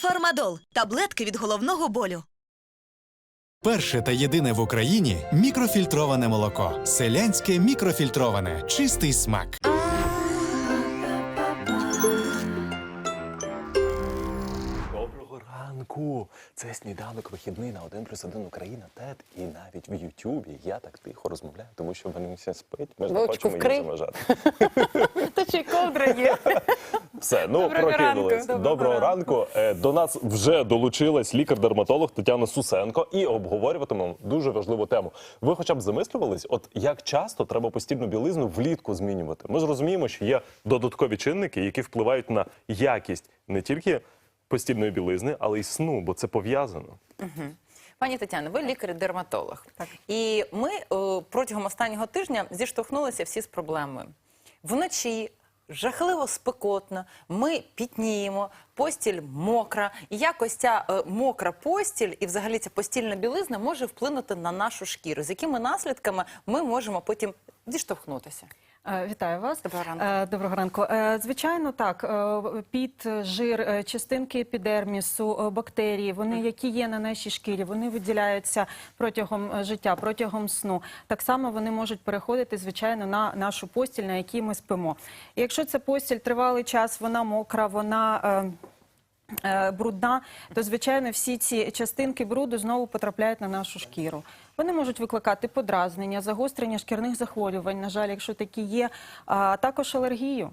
Фармадол таблетки від головного болю. Перше та єдине в Україні мікрофільтроване молоко. Селянське мікрофільтроване. Чистий смак. Доброго ранку! Це сніданок вихідний на 1 плюс 1 Україна ТЕД. І навіть в Ютубі я так тихо розмовляю, тому що вони всі спить. Ми ж не Вовчику, хочемо вкрий. заважати. Та ще й ковдра є. Все, ну Доброго прокинулись. ранку. Доброго, Доброго ранку. Е, До нас вже долучилась лікар-дерматолог Тетяна Сусенко і обговорюватимемо дуже важливу тему. Ви хоча б замислювались, от як часто треба постільну білизну влітку змінювати? Ми ж розуміємо, що є додаткові чинники, які впливають на якість не тільки постільної білизни, але й сну, бо це пов'язано. Пані Тетяно, ви лікар-дерматолог. І ми е, протягом останнього тижня зіштовхнулися всі з проблемою. Вночі жахливо спекотно, ми пітніємо, постіль мокра. І якось ця е, мокра постіль і взагалі ця постільна білизна може вплинути на нашу шкіру. З якими наслідками ми можемо потім зіштовхнутися? Е, Вітаю вас. Доброго ранку. Е, Доброго ранку. Е, Звичайно, так. Піт, жир, частинки епідермісу, бактерії, вони, які є на нашій шкірі, вони виділяються протягом життя, протягом сну. Так само вони можуть переходити, звичайно, на нашу постіль, на якій ми спимо. І якщо ця постіль тривалий час, вона мокра, вона. Е, Брудна, то звичайно всі ці частинки бруду знову потрапляють на нашу шкіру. Вони можуть викликати подразнення, загострення шкірних захворювань, на жаль, якщо такі є, а також алергію.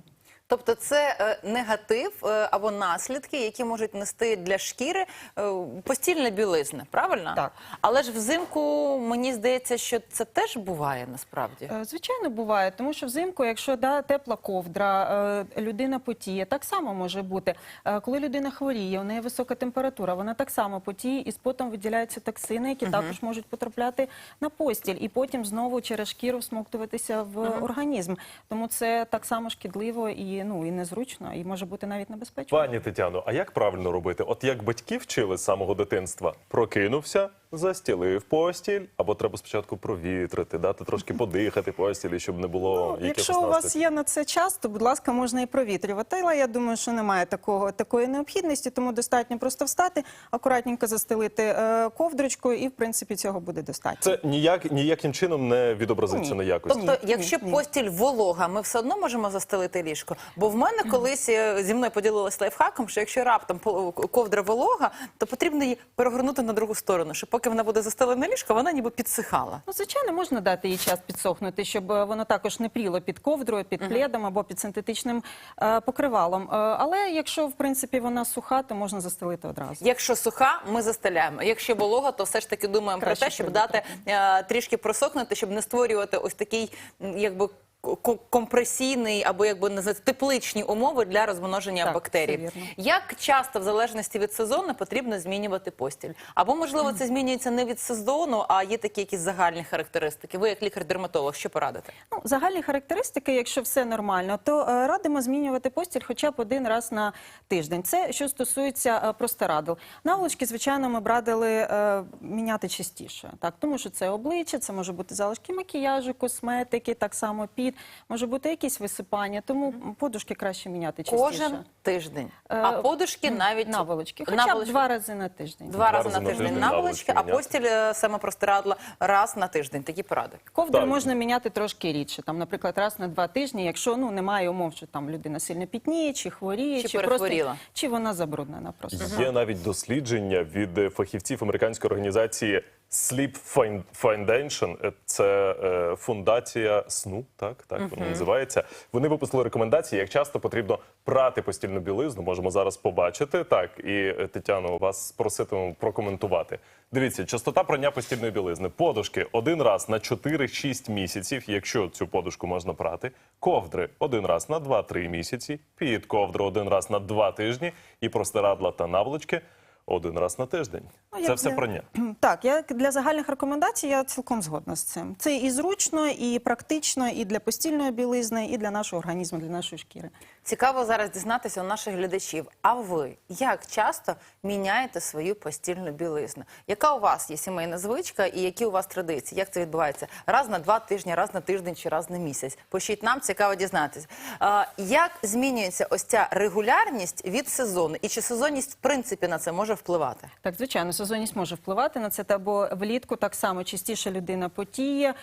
Тобто це е, негатив е, або наслідки, які можуть нести для шкіри е, постільна білизна, правильно? Так. Але ж взимку мені здається, що це теж буває насправді. Звичайно, буває, тому що взимку, якщо да, тепла ковдра, людина потіє, так само може бути. Коли людина хворіє, у неї висока температура, вона так само потіє і з потом виділяються токсини, які також можуть потрапляти на постіль і потім знову через шкіру всмоктуватися в організм. Тому це так само шкідливо і, ну, і незручно, і може бути навіть небезпечно. Пані Тетяно, а як правильно робити? От як батьки вчили з самого дитинства, прокинувся, застілив постіль, або треба спочатку провітрити, дати трошки подихати постілі, щоб не було Ну, якихось якщо у вас наслідків? є на це час, то будь ласка, можна і провітрювати. Але я думаю, що немає такого такої необхідності, тому достатньо просто встати, акуратненько застелити е, ковдрочкою, і в принципі цього буде достатньо. Це ніяк ніяким чином не відобразиться Ні. на якості. Тобто, Ні, якщо ні, ні. постіль волога, ми все одно можемо застелити ліжко. Бо в мене колись е, зі мною поділилась лайфхаком, що якщо раптом пол- ковдра волога, то потрібно її перегорнути на другу сторону, щоб поки вона буде застелене ліжко, вона ніби підсихала. Ну, звичайно, можна дати їй час підсохнути, щоб е, воно також не пріло під ковдрою, під пледом або під синтетичним е, покривалом. Е, але якщо в принципі вона суха, то можна застелити одразу. Якщо суха, ми застеляємо. Якщо волога, то все ж таки думаємо Краще про те, щоб дати е, трішки просохнути, щоб не створювати ось такий м, якби. Ко- Компресійний або якби називати тепличні умови для розмноження Так, бактерій. Як часто, в залежності від сезону, потрібно змінювати постіль? Або можливо це змінюється не від сезону, а є такі якісь загальні характеристики. Ви як лікар-дерматолог, що порадите? Ну, загальні характеристики, якщо все нормально, то е, радимо змінювати постіль хоча б один раз на тиждень. Це що стосується е, простирадл. Наволочки, звичайно, ми б радили е, міняти частіше, так тому що це обличчя, це може бути залишки макіяжу, косметики, так само під, може бути якісь висипання. Тому подушки краще міняти частіше. Кожен тиждень, Е, а подушки навіть наволочки, хоча Наволочки. б два рази на тиждень. Два рази на тиждень наволочки а міняти. постіль е, саме простирадла раз на тиждень. Такі поради. Ковдри Так. можна міняти трошки рідше, там, наприклад, раз на два тижні, якщо ну немає умов, що там людина сильно пітніє, чи хворіє, Чи чи, перехворіла. просто чи вона забруднена просто. Є навіть дослідження від е, фахівців американської організації Sleep Foundation. Це е, фундація сну, так, так вона називається. Вони випустили рекомендації, як часто потрібно прати постільну білизну. Можемо зараз побачити. Так, і е, Тетяно, вас проситимемо прокоментувати. Дивіться, частота прання постільної білизни. Подушки один раз на 4-6 місяців, якщо цю подушку можна прати. Ковдри один раз на 2-3 місяці. Під ковдру один раз на 2 тижні. І простирадла та наволочки один раз на тиждень. Ну, Це все для- прання. Так, я для загальних рекомендацій я цілком згодна з цим. Це і зручно, і практично, і для постільної білизни, і для нашого організму, для нашої шкіри. Цікаво зараз дізнатися у наших глядачів. А ви як часто міняєте свою постільну білизну? Яка у вас є сімейна звичка і які у вас традиції? Як це відбувається? Раз на два тижні, раз на тиждень чи раз на місяць? Пишіть нам, цікаво дізнатися. А, як змінюється ось ця регулярність від сезону? І чи сезонність в принципі на це може впливати? Так, звичайно, сезонність може впливати на це, бо влітку так само частіше людина потіє,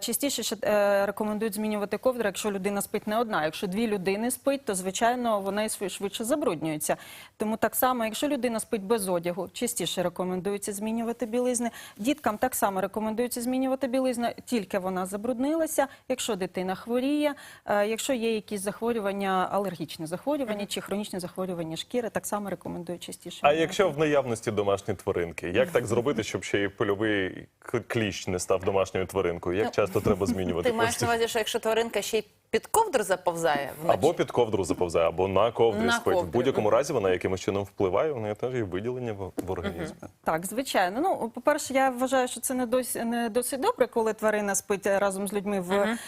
частіше ще е, рекомендують змінювати ковдри, якщо людина спить не одна. Якщо дві людини спить, то звичайно вона і швидше забруднюється. Тому так само, якщо людина спить без одягу, частіше рекомендується змінювати білизни. Діткам так само рекомендується змінювати білизну, тільки вона забруднилася. Якщо дитина хворіє, е, якщо є якісь захворювання, алергічні захворювання чи хронічні захворювання шкіри, так само рекомендують частіше. А якщо в наявності домашні тваринки, як так зробити, щоб ще й польовий кліщ не став домашньою тваринкою? Як часто треба змінювати Ти маєш на увазі, що якщо тваринка ще й під ковдру заповзає вночі? Або під ковдру заповзає, або на ковдрі На спить. В будь-якому разі вона якимось чином впливає, у неї теж є виділення в, в організмі. Так, звичайно. Ну, по-перше, я вважаю, що це не досить, не досить добре, коли тварина спить разом з людьми в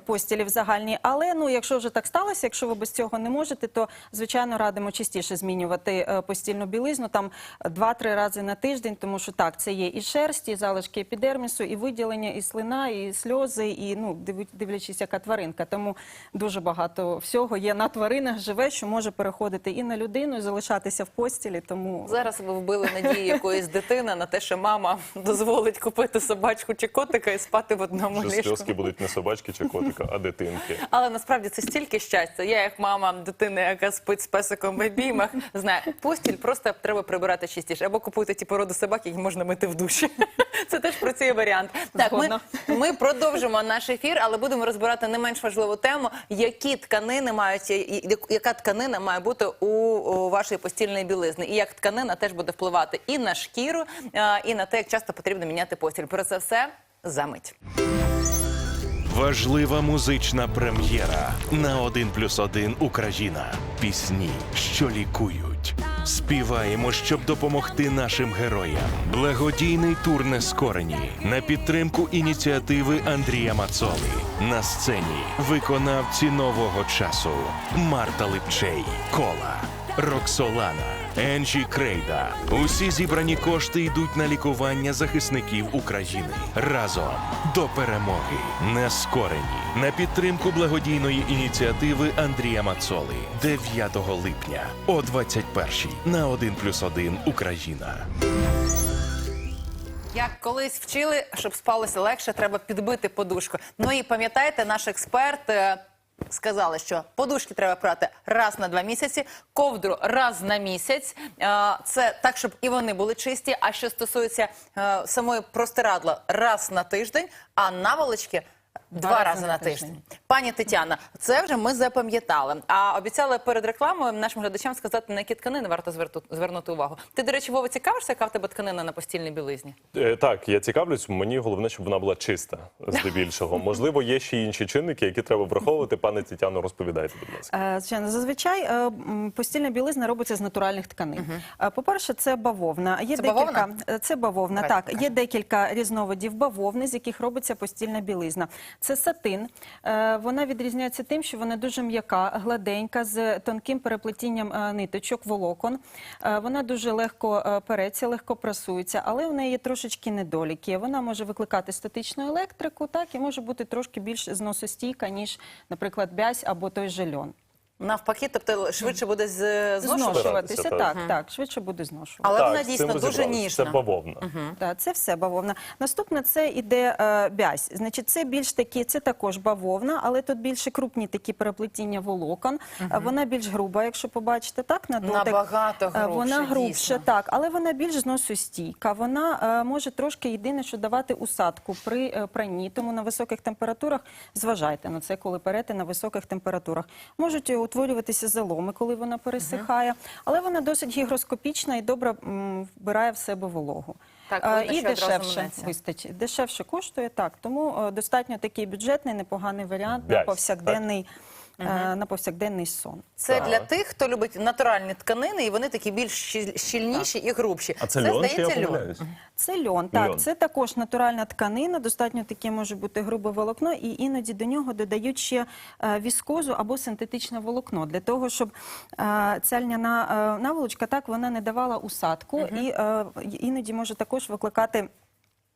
постілі в загальній. Але ну, якщо вже так сталося, якщо ви без цього не можете, то звичайно радимо частіше змінювати е, постільну білизну там два-три рази на тиждень, тому що так, це є і шерсть, і залишки епідермісу, і виділення, і слина, і сльози, і ну дивлячись, яка тваринка. Тому дуже багато всього є на тваринах живе, що може переходити і на людину, і залишатися в постілі. Тому Зараз ви вбили надію якоїсь дитини на те, що мама дозволить купити собачку чи котика і спати в одному Що ліжку. сльозки будуть не собачки чи котика, а дитинки. Але насправді це стільки щастя. Я, як мама дитини, яка спить з песиком в обіймах, знаю, постіль просто треба прибирати частіше. Або купуйте ті породи собак, які можна мити в душі. Це теж працює варіант. Так, ми, ми продовжимо наш ефір, але будемо розбирати не менш важливу тему, які тканини мають, яка тканина має бути у, вашої постільної білизни. І як тканина теж буде впливати і на шкіру, і на те, як часто потрібно міняти постіль. Про це все за мить. Важлива музична прем'єра на 1 плюс 1 Україна. Пісні, що лікують. Співаємо, щоб допомогти нашим героям. Благодійний тур Нескорені на підтримку ініціативи Андрія Мацоли. На сцені виконавці нового часу Марта Липчей, Кола. Роксолана, Енджі Крейда. Усі зібрані кошти йдуть на лікування захисників України. Разом до перемоги. Нескорені на підтримку благодійної ініціативи Андрія Мацоли 9 липня о 21 на 1+,1 Україна. Як колись вчили, щоб спалося легше, треба підбити подушку. Ну і пам'ятаєте, наш експерт е, сказали, що подушки треба прати раз на два місяці, ковдру раз на місяць. Це так, щоб і вони були чисті. А що стосується е, самої простирадла, раз на тиждень, а наволочки. Два, рази на тиждень. Пані Тетяна, це вже ми запам'ятали. А обіцяли перед рекламою нашим глядачам сказати, на які тканини варто зверту- звернути увагу. Ти, до речі, Вова, цікавишся, яка в тебе тканина на постільній білизні? Е, Так, я цікавлюсь. Мені головне, щоб вона була чиста, здебільшого. Можливо, є ще інші чинники, які треба враховувати. Пане Тетяно, розповідайте, будь ласка. Е, Звичайно, зазвичай е, м, постільна білизна робиться з натуральних тканин. Е, По-перше, це бавовна. Є Це декілька бавовна? Е, це бавовна. Давайте Так, покажемо. є декілька різновидів бавовни, з яких робиться постільна білизна. Це сатин. Е, Вона відрізняється тим, що вона дуже м'яка, гладенька, з тонким переплетінням е, ниточок, волокон. Е, Вона дуже легко переться, легко прасується, але в неї є трошечки недоліки. Вона може викликати статичну електрику, так і може бути трошки більш зносостійка, ніж, наприклад, бязь або той же льон. Навпаки, тобто швидше буде з- Зношуватися, Збиратися, так, так, швидше буде зношувати. Але так, вона з дійсно дуже розібрались. ніжна. Це бавовна. Так, це все бавовна. Наступне це іде е, бязь. Значить, це більш такі, це також бавовна, але тут більше крупні такі переплетіння волокон. Е, Вона більш груба, якщо побачите, так на дотик. Набагато Е, грубше, Вона дійсно. так, але вона більш зносостійка. Вона е, може трошки єдине, що давати усадку при е, пранні. Тому на високих температурах зважайте на це, коли перете на високих температурах. Можуть е, утворюватися заломи, коли вона пересихає, але вона досить гігроскопічна і добре м, вбирає в себе вологу. Так, видно, і що одразу дешевше вистачить. Дешевше коштує так. Тому е, достатньо такий бюджетний, непоганий варіант на повсякденний. Е, на повсякденний сон. Це Так. для тих, хто любить натуральні тканини, і вони такі більш щіль- щільніші і грубші. А це, льон, чи я помиляюсь? Це льон. Так, Льон. це також натуральна тканина. Достатньо таке може бути грубе волокно, і іноді до нього додають ще е, віскозу або синтетичне волокно для того, щоб е, ця льняна е, наволочка так вона не давала усадку, і е, іноді може також викликати.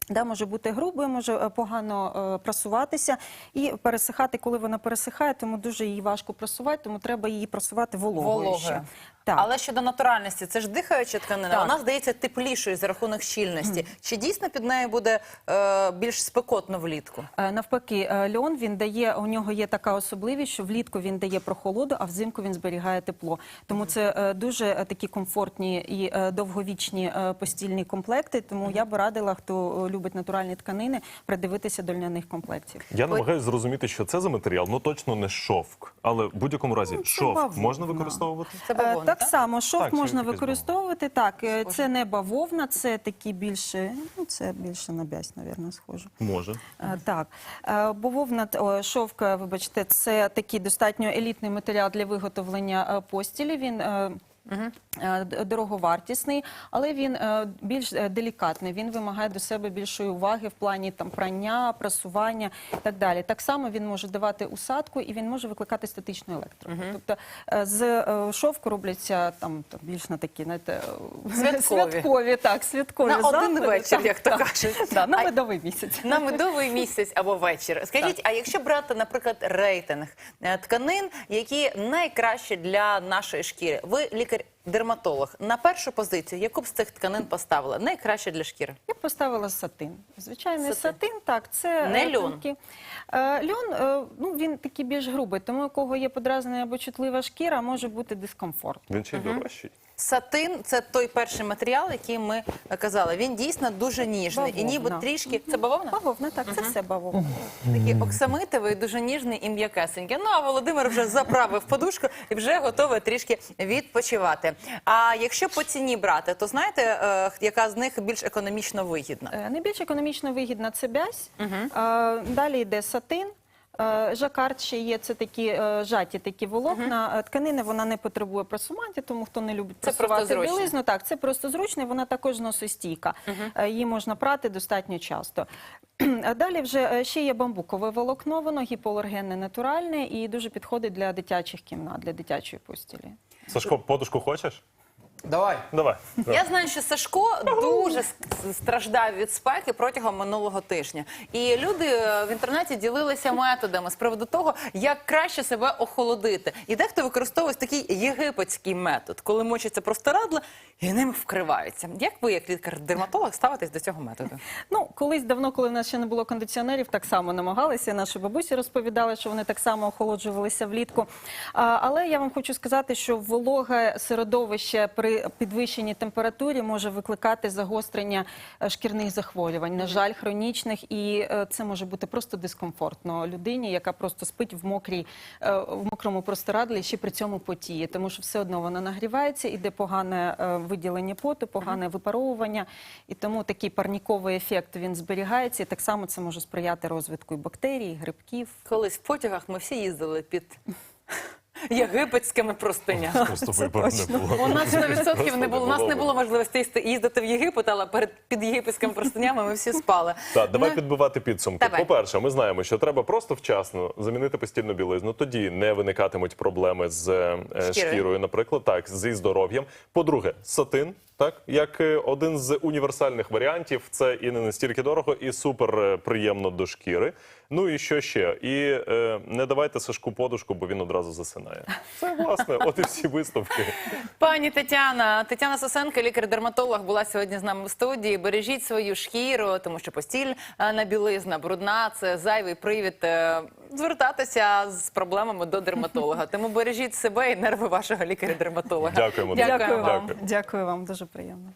Да, може бути грубою, може е, погано е, просуватися і пересихати, коли вона пересихає, тому дуже її важко просувати, тому треба її просувати вологою. Ще. Так. Але щодо натуральності, це ж дихаюча тканина, Так. вона здається теплішою за рахунок щільності. Чи дійсно під нею буде е, більш спекотно влітку? Е, Навпаки, е, льон він дає, у нього є така особливість, що влітку він дає прохолоду, а взимку він зберігає тепло. Тому це е, дуже е, такі комфортні і е, довговічні е, постільні комплекти. Тому я б радила, хто е, любить натуральні тканини, придивитися до льняних комплектів. Я намагаюся зрозуміти, що це за матеріал. Ну точно не шовк, але в будь-якому разі Ну, шовк бавовна. можна використовувати. Це Е, бавовна, так так? само шовк Так, можна використовувати. Так, Схоже. це не бавовна, це такі більше, ну це більше на бязь, мабуть, схоже. Може. а, Так, Е, бавовна, о, шовк, вибачте, це такий достатньо елітний матеріал для виготовлення е, постілі. Він е, е, дороговартісний, але він е, більш е, делікатний. Він вимагає до себе більшої уваги в плані там прання, прасування і так далі. Так само він може давати усадку і він може викликати статичну електрику. Тобто е, з е, шовку робляться там, більш на такі, знаєте, е, Святкові. святкові, так, святкові На один вечір, так, як то так. кажуть. Да, на А- медовий місяць. На медовий місяць або вечір. Скажіть, а якщо брати, наприклад, рейтинг е, тканин, які найкращі для нашої шкіри? Ви could лікар-дерматолог. На першу позицію, яку б з цих тканин поставила? Найкраще для шкіри? Я б поставила сатин. Звичайний Сатин. сатин, так, це Не е, льон. тонкі. Е, Льон, е, ну він такий більш грубий, тому у кого є подразнена або чутлива шкіра, може бути дискомфорт. Він ще й дорожчий. Сатин це той перший матеріал, який ми е, казали. Він дійсно дуже ніжний. І ніби Бавовна. трішки. Це бавовна? Бавовна, так, це все бавовна. Такий оксамитовий, дуже ніжний і м'якесенький. Ну а Володимир вже заправив подушку і вже готовий трішки відпочивати. А якщо по ціні брати, то знаєте, е, яка з них більш економічно вигідна? Е, Найбільш економічно вигідна це бязь. Е, Далі йде сатин. Е, Жакард ще є, це такі е, жаті такі волокна. Е, Тканини вона не потребує просуманті, тому хто не любить Це просто просувати зручно. білизну, так, це просто зручно, і вона також носостійка. Е, Її можна прати достатньо часто. А далі вже е, ще є бамбукове волокно, воно гіпоалергенне, натуральне і дуже підходить для дитячих кімнат, для дитячої постілі. Сашко, подушку хочеш? Давай. Давай. Я знаю, що Сашко дуже с- страждав від спеки протягом минулого тижня. І люди е, в інтернеті ділилися методами з приводу того, як краще себе охолодити. І дехто використовує такий єгипетський метод, коли мочиться простирадла і ним вкриваються. Як ви, як лікар-дерматолог, ставитесь до цього методу? Ну, колись давно, коли в нас ще не було кондиціонерів, так само намагалися. Наші бабусі розповідали, що вони так само охолоджувалися влітку. А, але я вам хочу сказати, що вологе середовище при підвищеній температурі може викликати загострення е, шкірних захворювань, на жаль, хронічних, і е, це може бути просто дискомфортно людині, яка просто спить в мокрій е, в мокрому простирадлі, ще при цьому потіє, тому що все одно вона нагрівається, іде погане виділення поту, погане випаровування, і тому такий парніковий ефект він зберігається. І так само це може сприяти розвитку і бактерій, і грибків. Колись в потягах ми всі їздили під єгипетськими простинями. Просто вибору не було. У нас 100% не було. У нас не було. можливості їздити в Єгипет, але перед під єгипетськими простинями ми всі спали. Так, давай Ну, підбивати підсумки. По-перше, ми знаємо, що треба просто вчасно замінити постільну білизну. Тоді не виникатимуть проблеми з е, Шкірою. шкірою, наприклад, так, зі здоров'ям. По-друге, сатин. Так, як е, один з універсальних варіантів, це і не настільки дорого, і супер е, приємно до шкіри. Ну і що ще? І е, не давайте Сашку подушку, бо він одразу засинає. Це власне, от і всі виставки. Пані Тетяна, Тетяна Сосенко, лікар-дерматолог, була сьогодні з нами в студії. Бережіть свою шкіру, тому що постіль е, на білизна брудна це зайвий привід е, звертатися з проблемами до дерматолога. Тому бережіть себе і нерви вашого лікаря-дерматолога. Дякуємо. Дякую Дякую вам. Дякую. Дякую вам, дуже приємно.